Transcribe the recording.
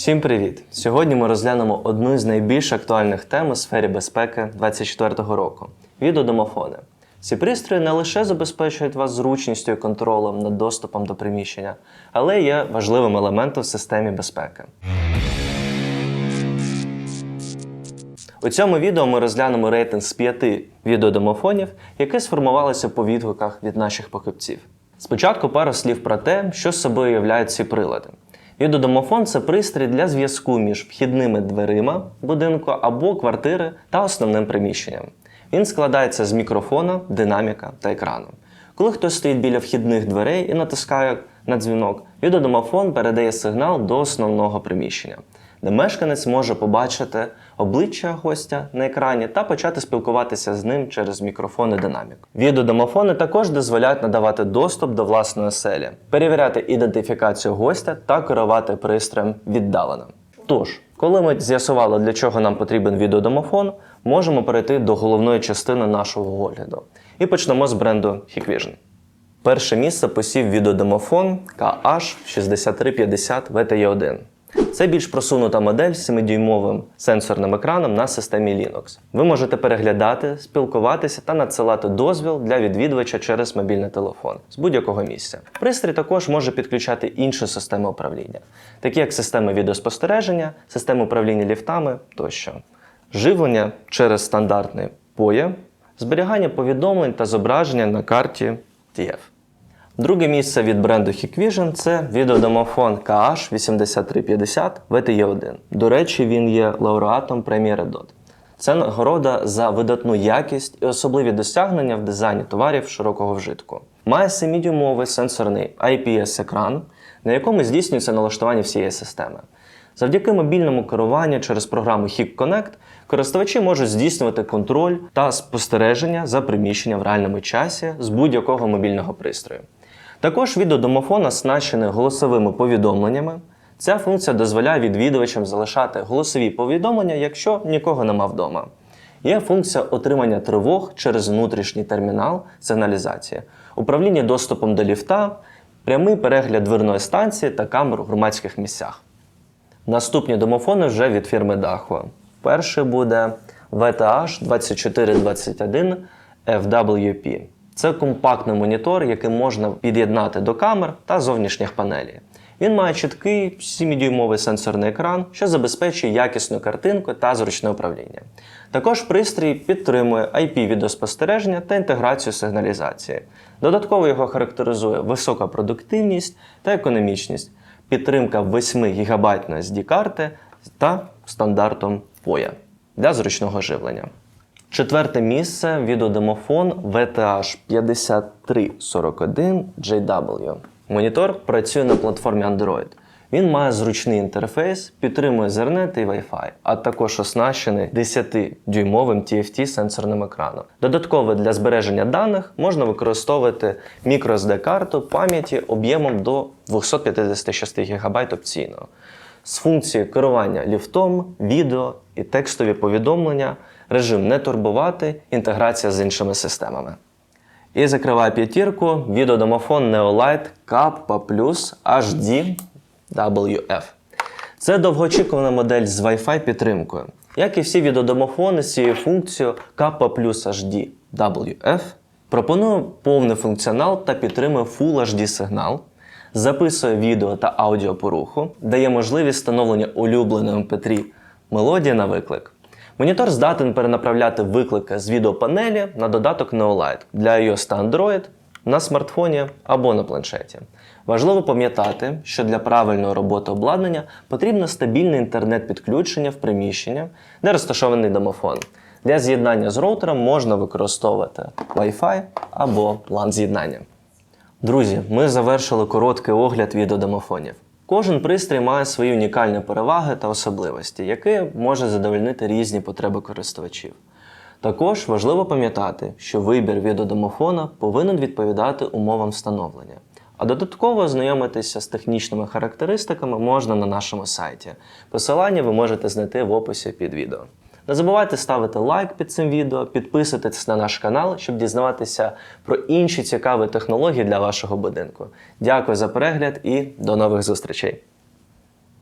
Всім привіт! Сьогодні ми розглянемо одну з найбільш актуальних тем у сфері безпеки 2024 року відеодомофони. Ці пристрої не лише забезпечують вас зручністю і контролем над доступом до приміщення, але є важливим елементом в системі безпеки. У цьому відео ми розглянемо рейтинг з п'яти відеодомофонів, які сформувалися по відгуках від наших покупців. Спочатку пару слів про те, що з собою являють ці прилади. Відеодомофон це пристрій для зв'язку між вхідними дверима будинку або квартири та основним приміщенням. Він складається з мікрофона, динаміка та екрану. Коли хтось стоїть біля вхідних дверей і натискає на дзвінок, відеодомофон передає сигнал до основного приміщення, де мешканець може побачити обличчя гостя на екрані та почати спілкуватися з ним через мікрофон і динамік. Відеодомофони також дозволяють надавати доступ до власної оселі, перевіряти ідентифікацію гостя та керувати пристроєм віддалено. Тож, коли ми з'ясували, для чого нам потрібен відеодомофон, можемо перейти до головної частини нашого огляду. І почнемо з бренду Hikvision. Перше місце посів відеодомофон KH6350 VTE1. Це більш просунута модель з 7-дюймовим сенсорним екраном на системі Linux. Ви можете переглядати, спілкуватися та надсилати дозвіл для відвідувача через мобільний телефон з будь-якого місця. Пристрій також може підключати інші системи управління, такі як системи відеоспостереження, системи управління ліфтами тощо. Живлення через стандартний POE, зберігання повідомлень та зображення на карті TF. Друге місце від бренду Hikvision – це відеодомофон KH8350 VTE1. До речі, він є лауреатом премії Red Dot. Це нагорода за видатну якість і особливі досягнення в дизайні товарів широкого вжитку. Має 7-дюймовий сенсорний IPS-екран, на якому здійснюється налаштування всієї системи. Завдяки мобільному керуванню через програму HIP Connect користувачі можуть здійснювати контроль та спостереження за приміщенням в реальному часі з будь-якого мобільного пристрою. Також відеодомофон оснащений голосовими повідомленнями. Ця функція дозволяє відвідувачам залишати голосові повідомлення, якщо нікого нема вдома. Є функція отримання тривог через внутрішній термінал сигналізації, управління доступом до ліфта, прямий перегляд дверної станції та камер у громадських місцях. Наступні домофони вже від фірми Dahua. Перший буде VTH 2421 FWP. Це компактний монітор, який можна під'єднати до камер та зовнішніх панелей. Він має чіткий 7-дюймовий сенсорний екран, що забезпечує якісну картинку та зручне управління. Також пристрій підтримує IP-відеоспостереження та інтеграцію сигналізації. Додатково його характеризує висока продуктивність та економічність, підтримка 8 ГБ SD-карти та стандартом POE для зручного живлення. Четверте місце відеодемофон VTH 5341 JW. Монітор працює на платформі Android. Він має зручний інтерфейс, підтримує Ethernet і Wi-Fi, а також оснащений 10-дюймовим TFT сенсорним екраном. Додатково для збереження даних можна використовувати microSD-карту пам'яті об'ємом до 256 ГБ опційно. З функцією керування ліфтом, відео і текстові повідомлення, режим не турбувати, інтеграція з іншими системами. І закриває п'ятірку відеодомофон Neolight Kappa Plus HD WF. Це довгоочікувана модель з Wi-Fi підтримкою. Як і всі відеодомофони з цією функцією Kappa Plus HD WF, пропонує повний функціонал та підтримує Full HD сигнал, записує відео та аудіо по руху, дає можливість встановлення улюбленої MP3 мелодії на виклик. Монітор здатен перенаправляти виклики з відеопанелі на додаток Neolight для iOS та Android на смартфоні або на планшеті. Важливо пам'ятати, що для правильної роботи обладнання потрібно стабільне інтернет-підключення в приміщення, де розташований домофон. Для з'єднання з роутером можна використовувати Wi-Fi або LAN-з'єднання. Друзі, ми завершили короткий огляд відеодомофонів. Кожен пристрій має свої унікальні переваги та особливості, які може задовольнити різні потреби користувачів. Також важливо пам'ятати, що вибір відеодомофона повинен відповідати умовам встановлення. А додатково ознайомитися з технічними характеристиками можна на нашому сайті. Посилання ви можете знайти в описі під відео. Не забувайте ставити лайк під цим відео, підписуйтесь на наш канал, щоб дізнаватися про інші цікаві технології для вашого будинку. Дякую за перегляд і до нових зустрічей!